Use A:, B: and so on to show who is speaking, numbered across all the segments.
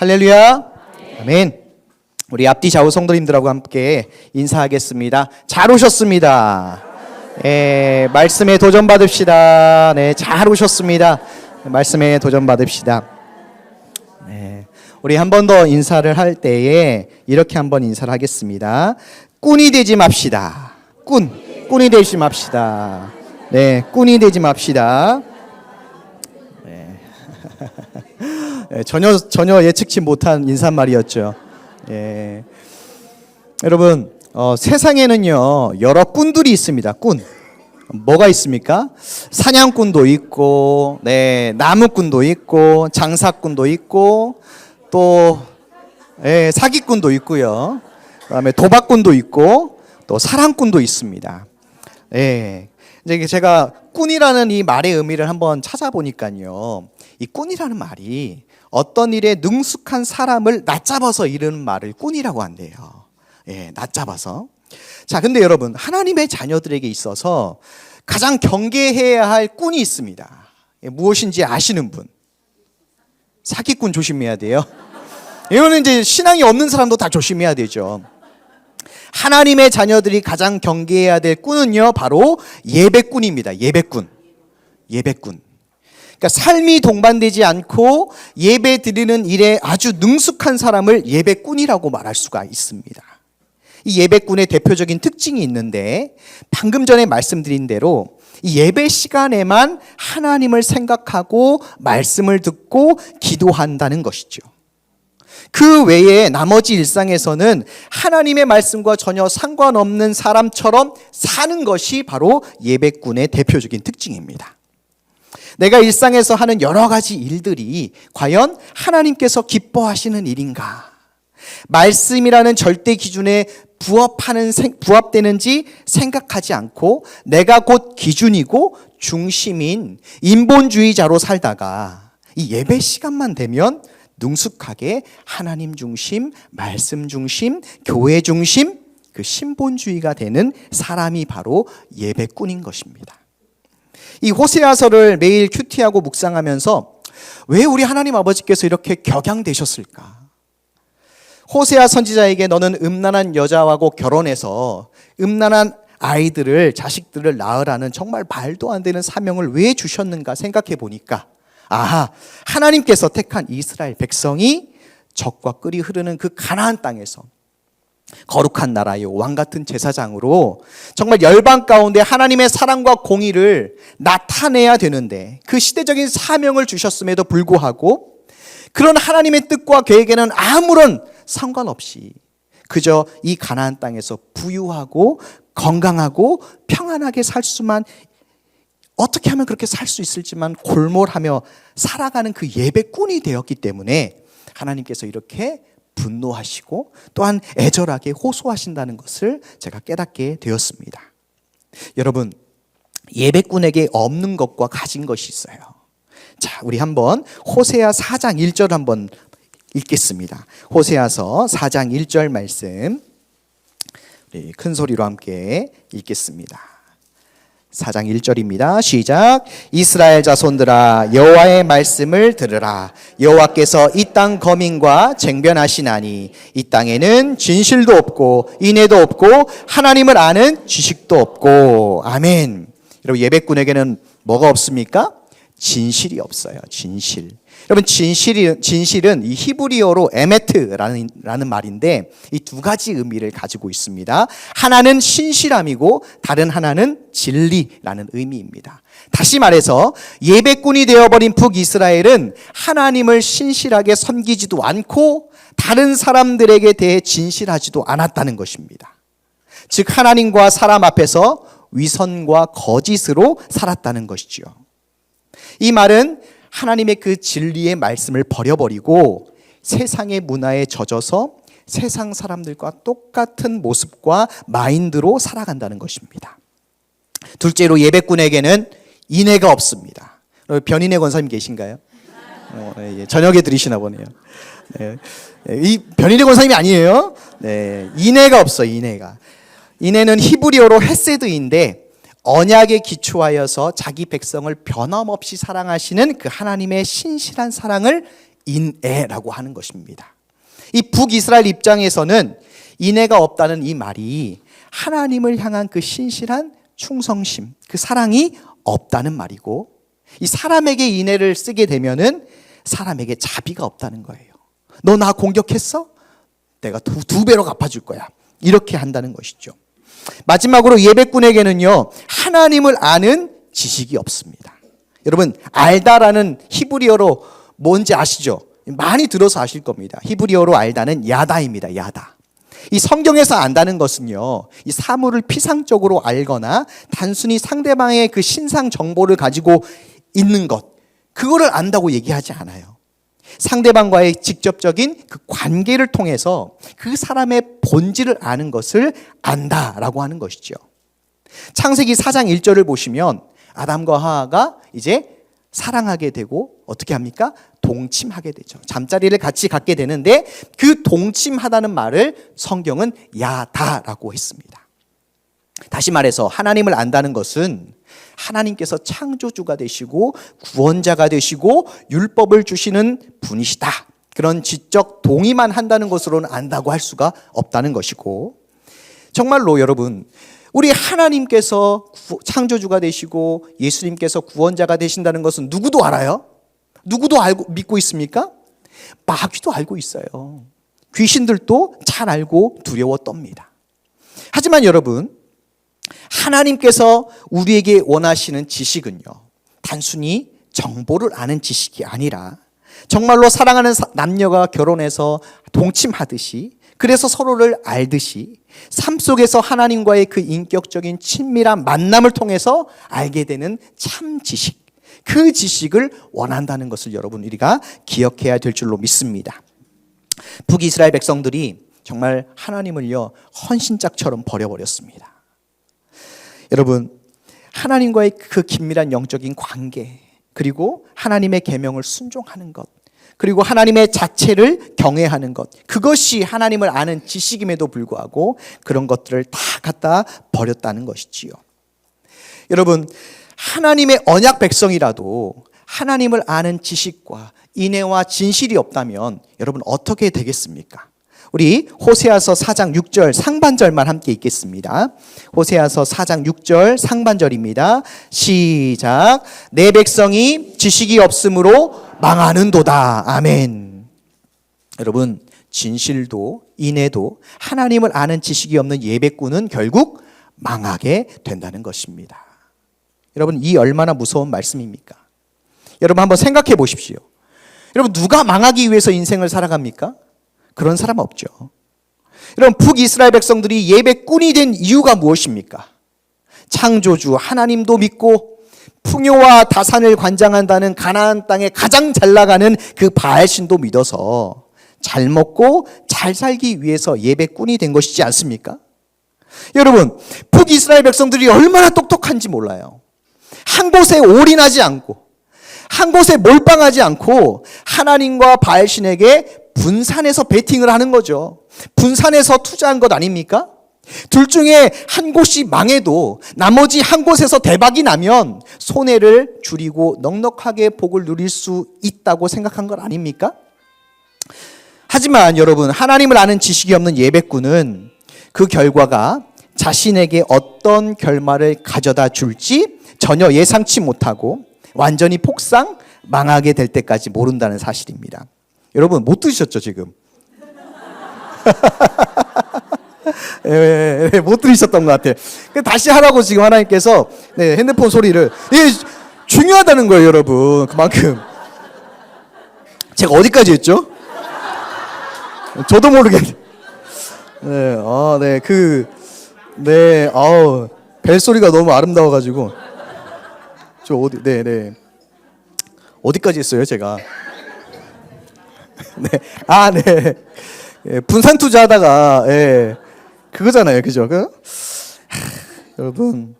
A: 할렐루야. 아멘. 우리 앞뒤 좌우 성도님들하고 함께 인사하겠습니다. 잘 오셨습니다. 예, 말씀에 도전 받읍시다. 네, 잘 오셨습니다. 말씀에 도전 받읍시다. 네, 우리 한 번 더 인사를 할 때에 이렇게 한 번 인사를 하겠습니다. 꾼이 되지 맙시다. 꾼, 꾼이 되지 맙시다. 네, 꾼이 되지 맙시다. 예, 전혀 전혀 예측치 못한 인사말이었죠. 예. 여러분 어, 세상에는요 여러 꾼들이 있습니다. 꾼 뭐가 있습니까? 사냥꾼도 있고, 네 나무꾼도 있고, 장사꾼도 있고, 또 예, 사기꾼도 있고요. 그다음에 도박꾼도 있고, 또 사랑꾼도 있습니다. 예. 이제 제가 꾼이라는 이 말의 의미를 한번 찾아보니까요. 이 꾼이라는 말이 어떤 일에 능숙한 사람을 낮잡아서 이르는 말을 꾼이라고 한대요. 예, 낮잡아서. 자, 근데 여러분, 하나님의 자녀들에게 있어서 가장 경계해야 할 꾼이 있습니다. 예, 무엇인지 아시는 분. 사기꾼 조심해야 돼요. 이거는 이제 신앙이 없는 사람도 다 조심해야 되죠. 하나님의 자녀들이 가장 경계해야 될 꾼은요, 바로 예배꾼입니다. 예배꾼. 예배꾼. 그러니까 삶이 동반되지 않고 예배 드리는 일에 아주 능숙한 사람을 예배꾼이라고 말할 수가 있습니다. 이 예배꾼의 대표적인 특징이 있는데 방금 전에 말씀드린 대로 이 예배 시간에만 하나님을 생각하고 말씀을 듣고 기도한다는 것이죠. 그 외에 나머지 일상에서는 하나님의 말씀과 전혀 상관없는 사람처럼 사는 것이 바로 예배꾼의 대표적인 특징입니다. 내가 일상에서 하는 여러 가지 일들이 과연 하나님께서 기뻐하시는 일인가? 말씀이라는 절대 기준에 부합하는 부합되는지 생각하지 않고 내가 곧 기준이고 중심인 인본주의자로 살다가 이 예배 시간만 되면 능숙하게 하나님 중심, 말씀 중심, 교회 중심 그 신본주의가 되는 사람이 바로 예배꾼인 것입니다. 이 호세아서를 매일 큐티하고 묵상하면서 왜 우리 하나님 아버지께서 이렇게 격양되셨을까? 호세아 선지자에게 너는 음란한 여자하고 결혼해서 음란한 아이들을 자식들을 낳으라는 정말 말도 안 되는 사명을 왜 주셨는가 생각해 보니까 아하 하나님께서 택한 이스라엘 백성이 적과 끓이 흐르는 그 가나안 땅에서 거룩한 나라요 왕 같은 제사장으로 정말 열방 가운데 하나님의 사랑과 공의를 나타내야 되는데 그 시대적인 사명을 주셨음에도 불구하고 그런 하나님의 뜻과 계획에는 아무런 상관없이 그저 이 가나안 땅에서 부유하고 건강하고 평안하게 살 수만 어떻게 하면 그렇게 살 수 있을지만 골몰하며 살아가는 그 예배꾼이 되었기 때문에 하나님께서 이렇게 분노하시고 또한 애절하게 호소하신다는 것을 제가 깨닫게 되었습니다. 여러분, 예배꾼에게 없는 것과 가진 것이 있어요. 자, 우리 한번 호세아 4장 1절 한번 읽겠습니다. 호세아서 4장 1절 말씀 큰 소리로 함께 읽겠습니다. 4장 1절입니다. 시작. 이스라엘 자손들아 여호와의 말씀을 들으라. 여호와께서 이 땅 거민과 쟁변하시나니 이 땅에는 진실도 없고 인애도 없고 하나님을 아는 지식도 없고 아멘. 여러분 예배꾼에게는 뭐가 없습니까? 진실이 없어요. 진실. 여러분 진실이 진실은 이 히브리어로 에메트라는 라는 말인데 이 두 가지 의미를 가지고 있습니다. 하나는 신실함이고 다른 하나는 진리라는 의미입니다. 다시 말해서 예배꾼이 되어버린 북이스라엘은 하나님을 신실하게 섬기지도 않고 다른 사람들에게 대해 진실하지도 않았다는 것입니다. 즉 하나님과 사람 앞에서 위선과 거짓으로 살았다는 것이지요. 이 말은 하나님의 그 진리의 말씀을 버려버리고 세상의 문화에 젖어서 세상 사람들과 똑같은 모습과 마인드로 살아간다는 것입니다. 둘째로 예배꾼에게는 인애가 없습니다. 변인의 권사님 계신가요? 어, 예, 저녁에 들으시나 보네요. 네. 이 변인의 권사님이 아니에요. 네, 인애가 없어 인애가. 인애는 히브리어로 헤세드인데 언약에 기초하여서 자기 백성을 변함없이 사랑하시는 그 하나님의 신실한 사랑을 인애라고 하는 것입니다. 이 북이스라엘 입장에서는 인애가 없다는 이 말이 하나님을 향한 그 신실한 충성심, 그 사랑이 없다는 말이고 이 사람에게 인애를 쓰게 되면은 사람에게 자비가 없다는 거예요. 너 나 공격했어? 내가 두, 두 배로 갚아줄 거야. 이렇게 한다는 것이죠. 마지막으로 예배꾼에게는요, 하나님을 아는 지식이 없습니다. 여러분, 알다라는 히브리어로 뭔지 아시죠? 많이 들어서 아실 겁니다. 히브리어로 알다는 야다입니다. 야다. 이 성경에서 안다는 것은요, 이 사물을 피상적으로 알거나 단순히 상대방의 그 신상 정보를 가지고 있는 것, 그거를 안다고 얘기하지 않아요. 상대방과의 직접적인 그 관계를 통해서 그 사람의 본질을 아는 것을 안다라고 하는 것이죠. 창세기 4장 1절을 보시면 아담과 하하가 이제 사랑하게 되고 어떻게 합니까? 동침하게 되죠. 잠자리를 같이 갖게 되는데 그 동침하다는 말을 성경은 야다라고 했습니다. 다시 말해서 하나님을 안다는 것은 하나님께서 창조주가 되시고 구원자가 되시고 율법을 주시는 분이시다. 그런 지적 동의만 한다는 것으로는 안다고 할 수가 없다는 것이고 정말로 여러분 우리 하나님께서 창조주가 되시고 예수님께서 구원자가 되신다는 것은 누구도 알아요? 누구도 알고 믿고 있습니까? 마귀도 알고 있어요. 귀신들도 잘 알고 두려워 떱니다. 하지만 여러분 하나님께서 우리에게 원하시는 지식은요. 단순히 정보를 아는 지식이 아니라 정말로 사랑하는 남녀가 결혼해서 동침하듯이 그래서 서로를 알듯이 삶 속에서 하나님과의 그 인격적인 친밀한 만남을 통해서 알게 되는 참 지식. 그 지식을 원한다는 것을 여러분 우리가 기억해야 될 줄로 믿습니다. 북이스라엘 백성들이 정말 하나님을요 헌신짝처럼 버려버렸습니다. 여러분 하나님과의 그 긴밀한 영적인 관계 그리고 하나님의 계명을 순종하는 것 그리고 하나님의 자체를 경외하는 것 그것이 하나님을 아는 지식임에도 불구하고 그런 것들을 다 갖다 버렸다는 것이지요. 여러분 하나님의 언약 백성이라도 하나님을 아는 지식과 인애와 진실이 없다면 여러분 어떻게 되겠습니까? 우리 호세아서 4장 6절 상반절만 함께 읽겠습니다. 호세아서 4장 6절 상반절입니다. 시작. 내 백성이 지식이 없으므로 망하는도다. 아멘. 여러분, 진실도 인애도 하나님을 아는 지식이 없는 예배꾼은 결국 망하게 된다는 것입니다. 여러분, 이 얼마나 무서운 말씀입니까? 여러분 한번 생각해 보십시오. 여러분 누가 망하기 위해서 인생을 살아갑니까? 그런 사람 없죠. 여러분 북이스라엘 백성들이 예배꾼이 된 이유가 무엇입니까? 창조주 하나님도 믿고 풍요와 다산을 관장한다는 가나안 땅에 가장 잘 나가는 그 바알 신도 믿어서 잘 먹고 잘 살기 위해서 예배꾼이 된 것이지 않습니까? 여러분 북이스라엘 백성들이 얼마나 똑똑한지 몰라요. 한 곳에 올인하지 않고 한 곳에 몰빵하지 않고 하나님과 바알신에게 분산해서 베팅을 하는 거죠. 분산해서 투자한 것 아닙니까? 둘 중에 한 곳이 망해도 나머지 한 곳에서 대박이 나면 손해를 줄이고 넉넉하게 복을 누릴 수 있다고 생각한 것 아닙니까? 하지만 여러분, 하나님을 아는 지식이 없는 예배꾼은 그 결과가 자신에게 어떤 결말을 가져다 줄지 전혀 예상치 못하고 완전히 폭상, 망하게 될 때까지 모른다는 사실입니다. 여러분 못 들으셨죠 지금? 예, 예, 예, 못 들으셨던 것 같아요. 다시 하라고 지금 하나님께서 네, 핸드폰 소리를 이게 중요하다는 거예요, 여러분. 그만큼 제가 어디까지 했죠? 저도 모르게. 네, 아, 네, 그, 네, 아우 벨 소리가 너무 아름다워가지고 저 어디, 네, 네, 어디까지 했어요, 제가? 네. 아, 네. 예, 분산 투자하다가 예. 그거잖아요. 그죠? 그? 하, 여러분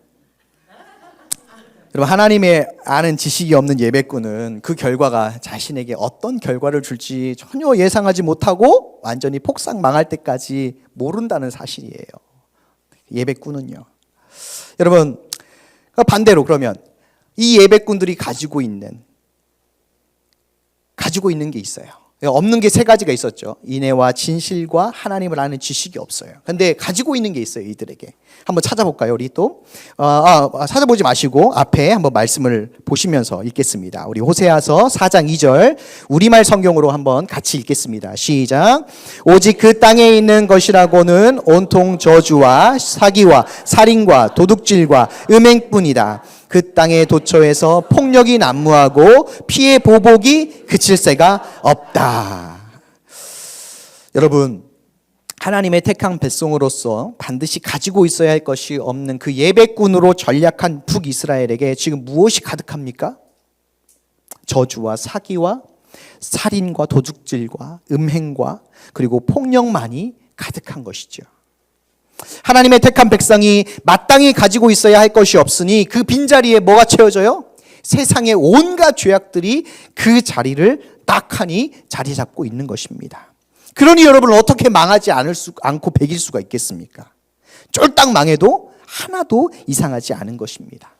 A: 여러분 하나님의 아는 지식이 없는 예배꾼은 그 결과가 자신에게 어떤 결과를 줄지 전혀 예상하지 못하고 완전히 폭삭 망할 때까지 모른다는 사실이에요. 예배꾼은요. 여러분 반대로 그러면 이 예배꾼들이 가지고 있는 가지고 있는 게 있어요. 없는 게 세 가지가 있었죠. 인애와 진실과 하나님을 아는 지식이 없어요. 근데 가지고 있는 게 있어요, 이들에게. 한번 찾아볼까요, 우리 또? 어, 아, 찾아보지 마시고 앞에 한번 말씀을 보시면서 읽겠습니다. 우리 호세아서 4장 2절 우리말 성경으로 한번 같이 읽겠습니다. 시작. 오직 그 땅에 있는 것이라고는 온통 저주와 사기와 살인과 도둑질과 음행뿐이다. 그 땅의 도처에서 폭력이 난무하고 피해 보복이 그칠 새가 없다. 여러분, 하나님의 택한 백성으로서 반드시 가지고 있어야 할 것이 없는 그 예배꾼으로 전략한 북이스라엘에게 지금 무엇이 가득합니까? 저주와 사기와 살인과 도둑질과 음행과 그리고 폭력만이 가득한 것이죠. 하나님의 택한 백성이 마땅히 가지고 있어야 할 것이 없으니 그 빈자리에 뭐가 채워져요? 세상의 온갖 죄악들이 그 자리를 딱하니 자리 잡고 있는 것입니다. 그러니 여러분 어떻게 망하지 않을 수, 않고 배길 수가 있겠습니까? 쫄딱 망해도 하나도 이상하지 않은 것입니다.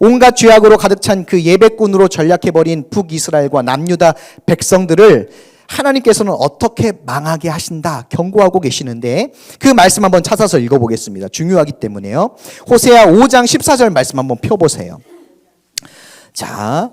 A: 온갖 죄악으로 가득 찬 그 예배꾼으로 전략해버린 북이스라엘과 남유다 백성들을 하나님께서는 어떻게 망하게 하신다 경고하고 계시는데 그 말씀 한번 찾아서 읽어보겠습니다. 중요하기 때문에요. 호세아 5장 14절 말씀 한번 펴보세요. 자,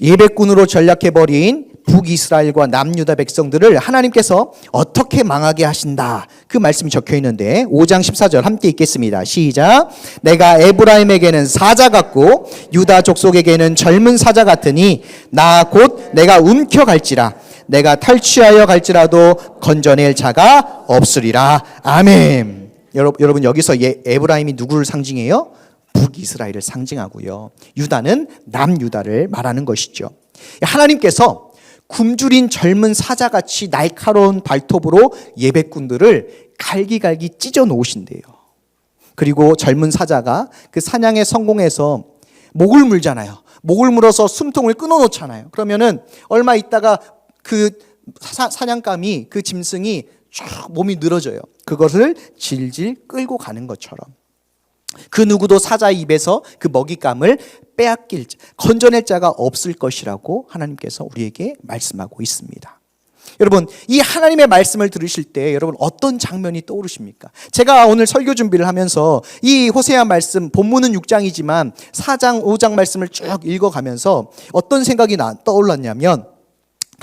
A: 예배꾼으로 전략해버린 북이스라엘과 남유다 백성들을 하나님께서 어떻게 망하게 하신다. 그 말씀이 적혀 있는데 5장 14절 함께 읽겠습니다. 시작. 내가 에브라임에게는 사자 같고 유다 족속에게는 젊은 사자 같으니 나 곧 내가 움켜갈지라 내가 탈취하여 갈지라도 건져낼 자가 없으리라. 아멘. 여러분 여기서 에브라임이 누구를 상징해요? 북이스라엘을 상징하고요. 유다는 남유다를 말하는 것이죠. 하나님께서 굶주린 젊은 사자같이 날카로운 발톱으로 예배꾼들을 갈기갈기 찢어 놓으신대요. 그리고 젊은 사자가 그 사냥에 성공해서 목을 물잖아요. 목을 물어서 숨통을 끊어 놓잖아요. 그러면은 얼마 있다가 그 사, 사냥감이 그 짐승이 쫙 몸이 늘어져요. 그것을 질질 끌고 가는 것처럼. 그 누구도 사자 입에서 그 먹잇감을 빼앗길 건져낼 자가 없을 것이라고 하나님께서 우리에게 말씀하고 있습니다. 여러분, 이 하나님의 말씀을 들으실 때 여러분 어떤 장면이 떠오르십니까? 제가 오늘 설교 준비를 하면서 이 호세아 말씀 본문은 6장이지만 4장, 5장 말씀을 쭉 읽어 가면서 어떤 생각이 나, 떠올랐냐면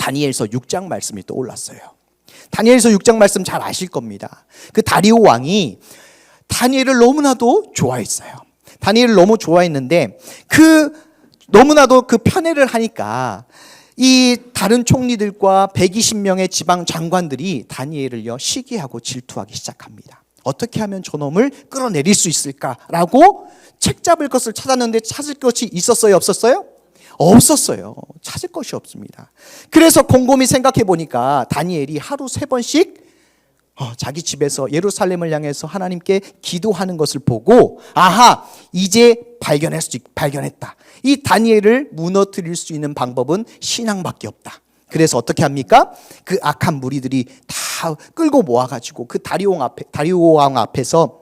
A: 다니엘서 6장 말씀이 떠올랐어요. 다니엘서 6장 말씀 잘 아실 겁니다. 그 다리오 왕이 다니엘을 너무나도 좋아했어요. 다니엘을 너무 좋아했는데 그 너무나도 그 편애를 하니까 이 다른 총리들과 120명의 지방 장관들이 다니엘을요 시기하고 질투하기 시작합니다. 어떻게 하면 저놈을 끌어내릴 수 있을까라고 책 잡을 것을 찾았는데 찾을 것이 있었어요, 없었어요? 없었어요. 찾을 것이 없습니다. 그래서 곰곰이 생각해 보니까 다니엘이 하루 세 번씩 어, 자기 집에서 예루살렘을 향해서 하나님께 기도하는 것을 보고 아하 이제 발견했 발견했다. 이 다니엘을 무너뜨릴 수 있는 방법은 신앙밖에 없다. 그래서 어떻게 합니까? 그 악한 무리들이 다 끌고 모아가지고 그 다리오 앞에 다리오 왕 앞에서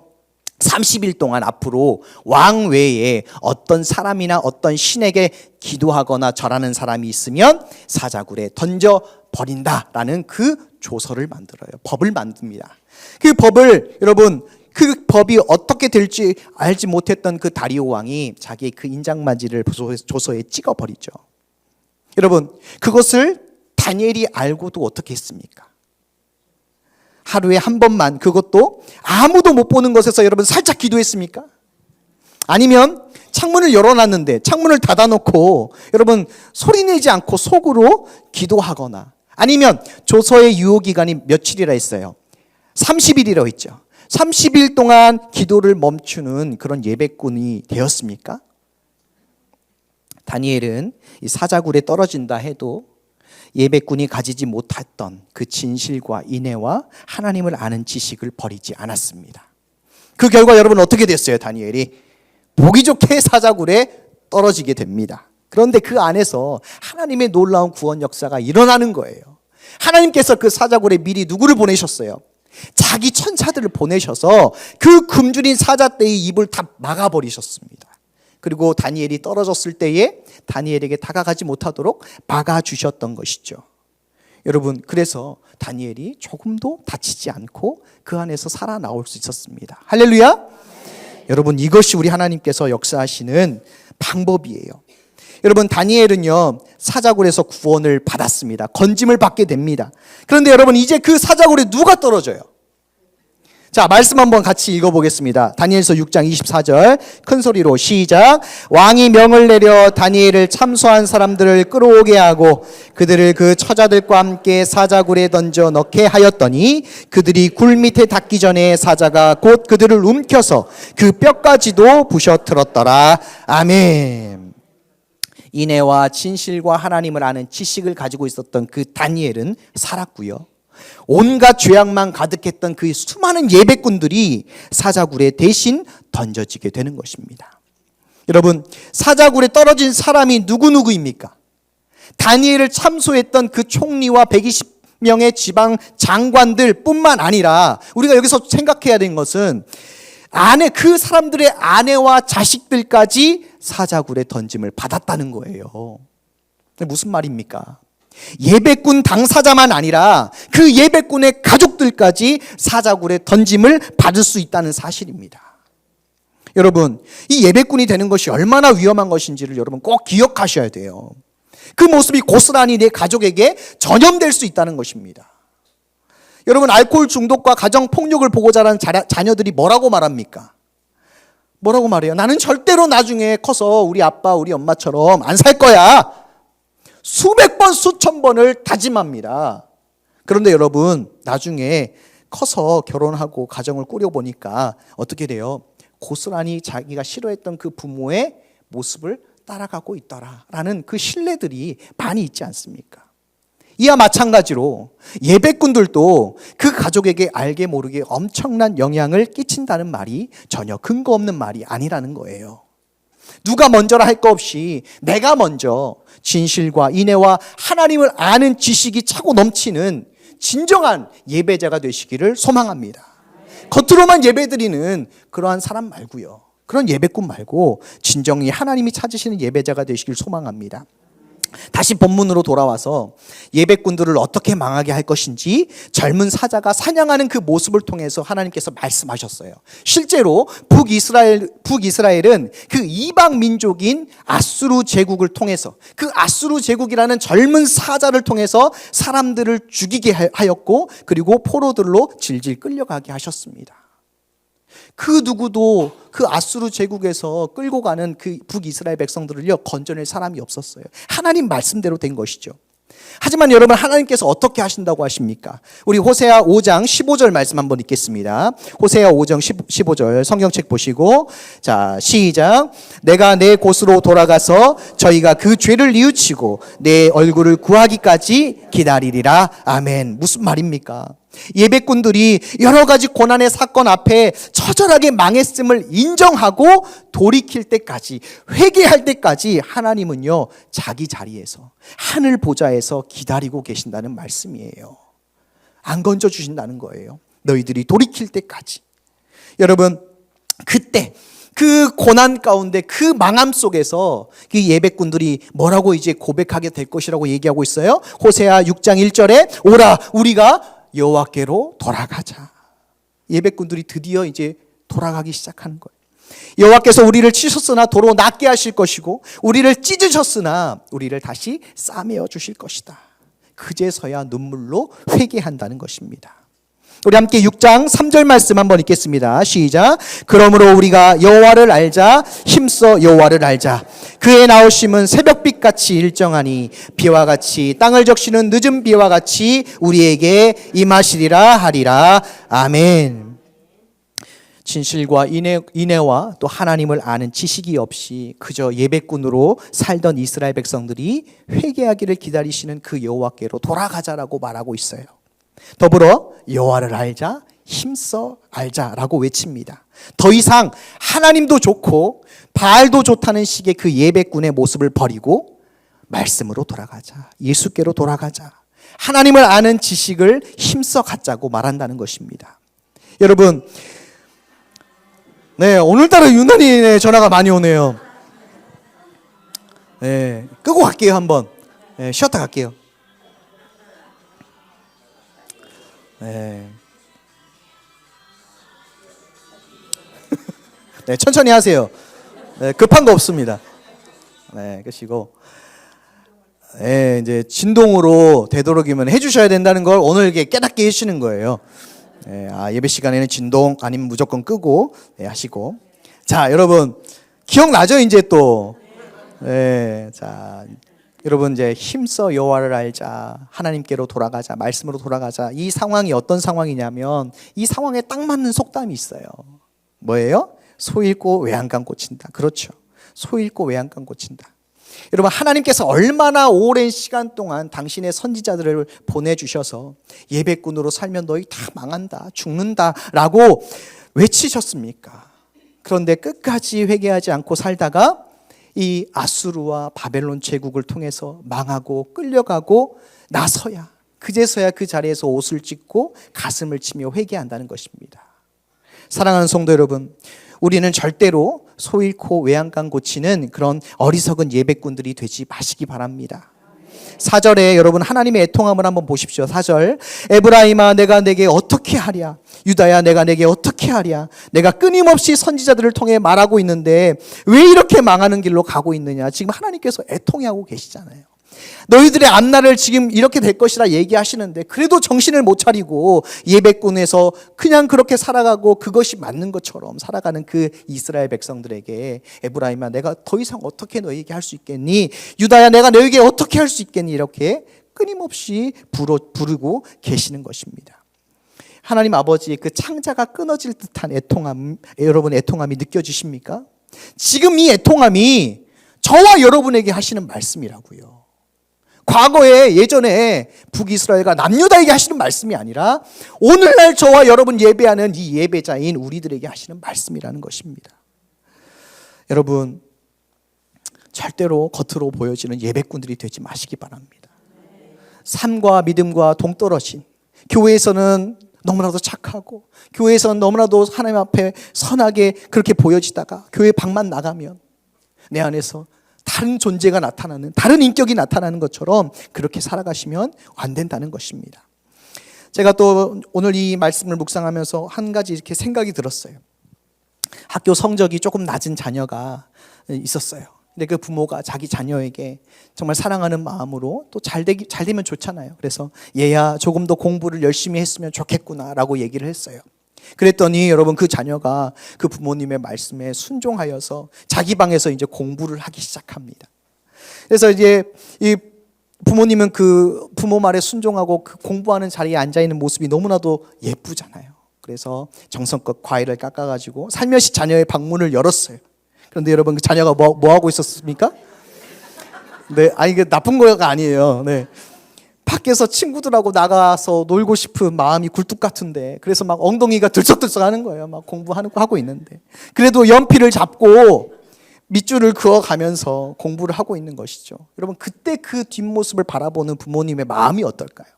A: 30일 동안 앞으로 왕 외에 어떤 사람이나 어떤 신에게 기도하거나 절하는 사람이 있으면 사자굴에 던져 버린다라는 그 조서를 만들어요. 법을 만듭니다. 그 법을 여러분 그 법이 어떻게 될지 알지 못했던 그 다리오 왕이 자기의 그 인장만지를 조서에 찍어 버리죠. 여러분 그것을 다니엘이 알고도 어떻게 했습니까? 하루에 한 번만 그것도 아무도 못 보는 곳에서 여러분 살짝 기도했습니까? 아니면 창문을 열어놨는데 창문을 닫아놓고 여러분 소리내지 않고 속으로 기도하거나 아니면 조서의 유효기간이 며칠이라 했어요. 30일이라고 했죠. 30일 동안 기도를 멈추는 그런 예배꾼이 되었습니까? 다니엘은 이 사자굴에 떨어진다 해도 예배꾼이 가지지 못했던 그 진실과 인애와 하나님을 아는 지식을 버리지 않았습니다. 그 결과 여러분 어떻게 됐어요? 다니엘이 보기 좋게 사자굴에 떨어지게 됩니다. 그런데 그 안에서 하나님의 놀라운 구원 역사가 일어나는 거예요. 하나님께서 그 사자굴에 미리 누구를 보내셨어요? 자기 천사들을 보내셔서 그 굶주린 사자 떼의 입을 다 막아버리셨습니다. 그리고 다니엘이 떨어졌을 때에 다니엘에게 다가가지 못하도록 막아 주셨던 것이죠. 여러분, 그래서 다니엘이 조금도 다치지 않고 그 안에서 살아나올 수 있었습니다. 할렐루야! 여러분, 이것이 우리 하나님께서 역사하시는 방법이에요. 여러분, 다니엘은요, 사자굴에서 구원을 받았습니다. 건짐을 받게 됩니다. 그런데 여러분, 이제 그 사자굴에 누가 떨어져요? 자, 말씀 한번 같이 읽어보겠습니다. 다니엘서 6장 24절 큰 소리로 시작. 왕이 명을 내려 다니엘을 참소한 사람들을 끌어오게 하고 그들을 그 처자들과 함께 사자굴에 던져 넣게 하였더니 그들이 굴 밑에 닿기 전에 사자가 곧 그들을 움켜서 그 뼈까지도 부셔뜨렸더라. 아멘. 인애와 진실과 하나님을 아는 지식을 가지고 있었던 그 다니엘은 살았고요. 온갖 죄악만 가득했던 그 수많은 예배꾼들이 사자굴에 대신 던져지게 되는 것입니다. 여러분, 사자굴에 떨어진 사람이 누구누구입니까? 다니엘을 참소했던 그 총리와 120명의 지방 장관들 뿐만 아니라 우리가 여기서 생각해야 되는 것은 아내, 그 사람들의 아내와 자식들까지 사자굴에 던짐을 받았다는 거예요. 무슨 말입니까? 예배꾼 당사자만 아니라 그 예배꾼의 가족들까지 사자굴에 던짐을 받을 수 있다는 사실입니다. 여러분, 이 예배꾼이 되는 것이 얼마나 위험한 것인지를 여러분 꼭 기억하셔야 돼요. 그 모습이 고스란히 내 가족에게 전염될 수 있다는 것입니다. 여러분, 알코올 중독과 가정 폭력을 보고 자란 자- 자녀들이 뭐라고 말합니까? 뭐라고 말해요? 나는 절대로 나중에 커서 우리 아빠, 우리 엄마처럼 안 살 거야. 수백 번, 수천 번을 다짐합니다. 그런데 여러분, 나중에 커서 결혼하고 가정을 꾸려보니까 어떻게 돼요? 고스란히 자기가 싫어했던 그 부모의 모습을 따라가고 있더라라는 그 신뢰들이 많이 있지 않습니까? 이와 마찬가지로 예배꾼들도 그 가족에게 알게 모르게 엄청난 영향을 끼친다는 말이 전혀 근거 없는 말이 아니라는 거예요. 누가 먼저라 할거 없이 내가 먼저 진실과 인애와 하나님을 아는 지식이 차고 넘치는 진정한 예배자가 되시기를 소망합니다. 겉으로만 예배드리는 그러한 사람 말고요. 그런 예배꾼 말고 진정히 하나님이 찾으시는 예배자가 되시길 소망합니다. 다시 본문으로 돌아와서 예배꾼들을 어떻게 망하게 할 것인지 젊은 사자가 사냥하는 그 모습을 통해서 하나님께서 말씀하셨어요. 실제로 북이스라엘 북이스라엘은 그 이방 민족인 아수르 제국을 통해서 그 아수르 제국이라는 젊은 사자를 통해서 사람들을 죽이게 하였고 그리고 포로들로 질질 끌려가게 하셨습니다. 그 누구도 그 아수르 제국에서 끌고 가는 그 북이스라엘 백성들을요 건져낼 사람이 없었어요. 하나님 말씀대로 된 것이죠. 하지만 여러분 하나님께서 어떻게 하신다고 하십니까? 우리 호세아 5장 15절 말씀 한번 읽겠습니다. 호세아 5장 15절 성경책 보시고 자 시작 내가 내 곳으로 돌아가서 저희가 그 죄를 뉘우치고 내 얼굴을 구하기까지 기다리리라 아멘 무슨 말입니까? 예배꾼들이 여러 가지 고난의 사건 앞에 처절하게 망했음을 인정하고 돌이킬 때까지 회개할 때까지 하나님은요 자기 자리에서 하늘 보좌에서 기다리고 계신다는 말씀이에요. 안 건져 주신다는 거예요. 너희들이 돌이킬 때까지. 여러분 그때 그 고난 가운데 그 망함 속에서 그 예배꾼들이 뭐라고 이제 고백하게 될 것이라고 얘기하고 있어요. 호세아 6장 1절에 오라 우리가 여호와께로 돌아가자. 예배꾼들이 드디어 이제 돌아가기 시작하는 거예요. 여호와께서 우리를 치셨으나 도로 낫게 하실 것이고 우리를 찢으셨으나 우리를 다시 싸매어 주실 것이다. 그제서야 눈물로 회개한다는 것입니다. 우리 함께 6장 3절 말씀 한번 읽겠습니다. 시작. 그러므로 우리가 여호와를 알자 힘써 여호와를 알자. 그의 나오심은 새벽빛 같이 일정하니 비와 같이 땅을 적시는 늦은 비와 같이 우리에게 임하시리라 하리라. 아멘. 진실과 인애, 인애와 또 하나님을 아는 지식이 없이 그저 예배꾼으로 살던 이스라엘 백성들이 회개하기를 기다리시는 그 여호와께로 돌아가자라고 말하고 있어요. 더불어 여호와를 알자 힘써 알자라고 외칩니다. 더 이상 하나님도 좋고 바알도 좋다는 식의 그 예배꾼의 모습을 버리고 말씀으로 돌아가자. 예수께로 돌아가자. 하나님을 아는 지식을 힘써 갖자고 말한다는 것입니다. 여러분, 네, 오늘따라 유난히 네, 전화가 많이 오네요. 예, 끄고 갈게요 한번. 예, 쉬었다 갈게요. 네. 네, 천천히 하세요. 네, 급한 거 없습니다. 네, 끄시고. 네, 이제 진동으로 되도록이면 해주셔야 된다는 걸 오늘 이렇게 깨닫게 해주시는 거예요. 네, 아, 예배 시간에는 진동 아니면 무조건 끄고 네, 하시고. 자, 여러분 기억나죠? 이제 또. 네, 자, 여러분 이제 힘써 여호와를 알자 하나님께로 돌아가자 말씀으로 돌아가자. 이 상황이 어떤 상황이냐면 이 상황에 딱 맞는 속담이 있어요. 뭐예요? 소 잃고 외양간 꽂힌다. 그렇죠. 소 잃고 외양간 꽂힌다. 여러분 하나님께서 얼마나 오랜 시간 동안 당신의 선지자들을 보내주셔서 예배꾼으로 살면 너희 다 망한다 죽는다라고 외치셨습니까? 그런데 끝까지 회개하지 않고 살다가 이 아수르와 바벨론 제국을 통해서 망하고 끌려가고 나서야 그제서야 그 자리에서 옷을 찢고 가슴을 치며 회개한다는 것입니다. 사랑하는 성도 여러분, 우리는 절대로 소 잃고 외양간 고치는 그런 어리석은 예배꾼들이 되지 마시기 바랍니다. 사절에 여러분 하나님의 애통함을 한번 보십시오. 사절 에브라임아 내가 내게 어떻게 하랴 유다야 내가 내게 어떻게 하랴 내가 끊임없이 선지자들을 통해 말하고 있는데 왜 이렇게 망하는 길로 가고 있느냐 지금 하나님께서 애통해하고 계시잖아요. 너희들의 앞날을 지금 이렇게 될 것이라 얘기하시는데 그래도 정신을 못 차리고 예배꾼에서 그냥 그렇게 살아가고 그것이 맞는 것처럼 살아가는 그 이스라엘 백성들에게 에브라임아 내가 더 이상 어떻게 너희에게 할 수 있겠니? 유다야 내가 너희에게 어떻게 할 수 있겠니? 이렇게 끊임없이 부르, 부르고 계시는 것입니다. 하나님 아버지의 그 창자가 끊어질 듯한 애통함, 여러분 애통함이 느껴지십니까? 지금 이 애통함이 저와 여러분에게 하시는 말씀이라고요. 과거에 예전에 북이스라엘과 남유다에게 하시는 말씀이 아니라 오늘날 저와 여러분 예배하는 이 예배자인 우리들에게 하시는 말씀이라는 것입니다. 여러분 절대로 겉으로 보여지는 예배꾼들이 되지 마시기 바랍니다. 삶과 믿음과 동떨어진 교회에서는 너무나도 착하고 교회에서는 너무나도 하나님 앞에 선하게 그렇게 보여지다가 교회 방만 나가면 내 안에서 다른 존재가 나타나는 다른 인격이 나타나는 것처럼 그렇게 살아가시면 안 된다는 것입니다. 제가 또 오늘 이 말씀을 묵상하면서 한 가지 이렇게 생각이 들었어요. 학교 성적이 조금 낮은 자녀가 있었어요. 근데 그 부모가 자기 자녀에게 정말 사랑하는 마음으로 또 잘 되기 잘 되면 좋잖아요. 그래서 얘야 조금 더 공부를 열심히 했으면 좋겠구나라고 얘기를 했어요. 그랬더니 여러분 그 자녀가 그 부모님의 말씀에 순종하여서 자기 방에서 이제 공부를 하기 시작합니다. 그래서 이제 이 부모님은 그 부모 말에 순종하고 그 공부하는 자리에 앉아 있는 모습이 너무나도 예쁘잖아요. 그래서 정성껏 과일을 깎아가지고 살며시 자녀의 방문을 열었어요. 그런데 여러분 그 자녀가 뭐, 뭐 하고 있었습니까? 네, 아니 그 나쁜 거가 아니에요. 네. 밖에서 친구들하고 나가서 놀고 싶은 마음이 굴뚝 같은데 그래서 막 엉덩이가 들썩들썩 하는 거예요. 막 공부하는 거 하고 있는데 그래도 연필을 잡고 밑줄을 그어 가면서 공부를 하고 있는 것이죠. 여러분 그때 그 뒷모습을 바라보는 부모님의 마음이 어떨까요?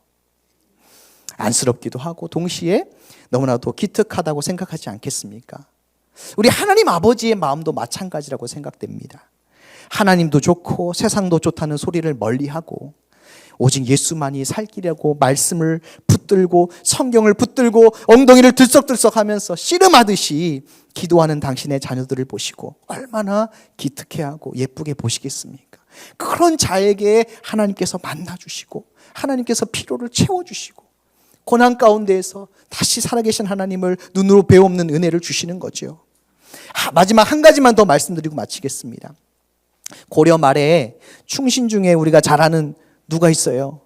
A: 안쓰럽기도 하고 동시에 너무나도 기특하다고 생각하지 않겠습니까? 우리 하나님 아버지의 마음도 마찬가지라고 생각됩니다. 하나님도 좋고 세상도 좋다는 소리를 멀리하고 오직 예수만이 살기라고 말씀을 붙들고 성경을 붙들고 엉덩이를 들썩들썩 하면서 씨름하듯이 기도하는 당신의 자녀들을 보시고 얼마나 기특해하고 예쁘게 보시겠습니까? 그런 자에게 하나님께서 만나주시고 하나님께서 필요를 채워주시고 고난 가운데에서 다시 살아계신 하나님을 눈으로 배움는 은혜를 주시는 거죠. 마지막 한 가지만 더 말씀드리고 마치겠습니다. 고려 말에 충신 중에 우리가 잘 아는 누가 있어요?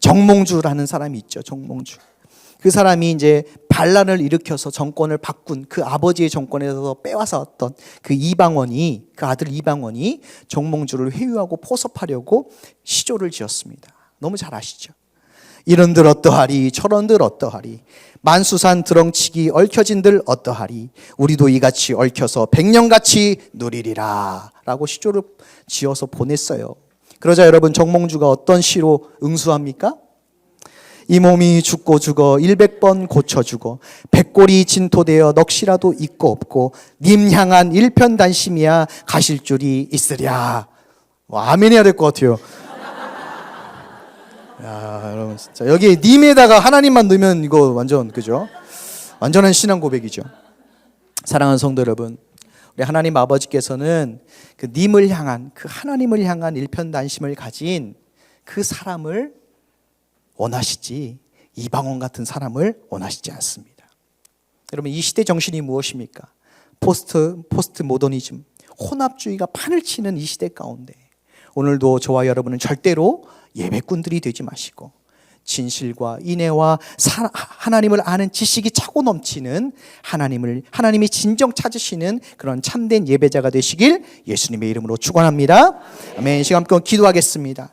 A: 정몽주라는 사람이 있죠. 정몽주. 그 사람이 이제 반란을 일으켜서 정권을 바꾼 그 아버지의 정권에서 빼앗아 왔던 그 이방원이 그 아들 이방원이 정몽주를 회유하고 포섭하려고 시조를 지었습니다. 너무 잘 아시죠? 이런들 어떠하리 저런들 어떠하리 만수산 드렁치기 얽혀진들 어떠하리 우리도 이같이 얽혀서 백년같이 누리리라 라고 시조를 지어서 보냈어요. 그러자 여러분 정몽주가 어떤 시로 응수합니까? 이 몸이 죽고 죽어 일백0번 고쳐 죽어 백골이 진토되어 넋이라도 있고 없고 님 향한 일편단심이야 가실 줄이 있으랴 뭐 아멘 해야 될 것 같아요. 야, 여러분 진짜 여기 님에다가 하나님만 넣으면 이거 완전 그죠? 완전한 신앙 고백이죠. 사랑하는 성도 여러분, 하나님 아버지께서는 그 님을 향한 그 하나님을 향한 일편단심을 가진 그 사람을 원하시지 이방원 같은 사람을 원하시지 않습니다. 여러분 이 시대 정신이 무엇입니까? 포스트 포스트 모더니즘, 혼합주의가 판을 치는 이 시대 가운데 오늘도 저와 여러분은 절대로 예배꾼들이 되지 마시고 진실과 인애와 사- 하나님을 아는 지식이 차고 넘치는 하나님을 하나님이 진정 찾으시는 그런 참된 예배자가 되시길 예수님의 이름으로 축원합니다. 아멘. 이 시간 함께 기도하겠습니다.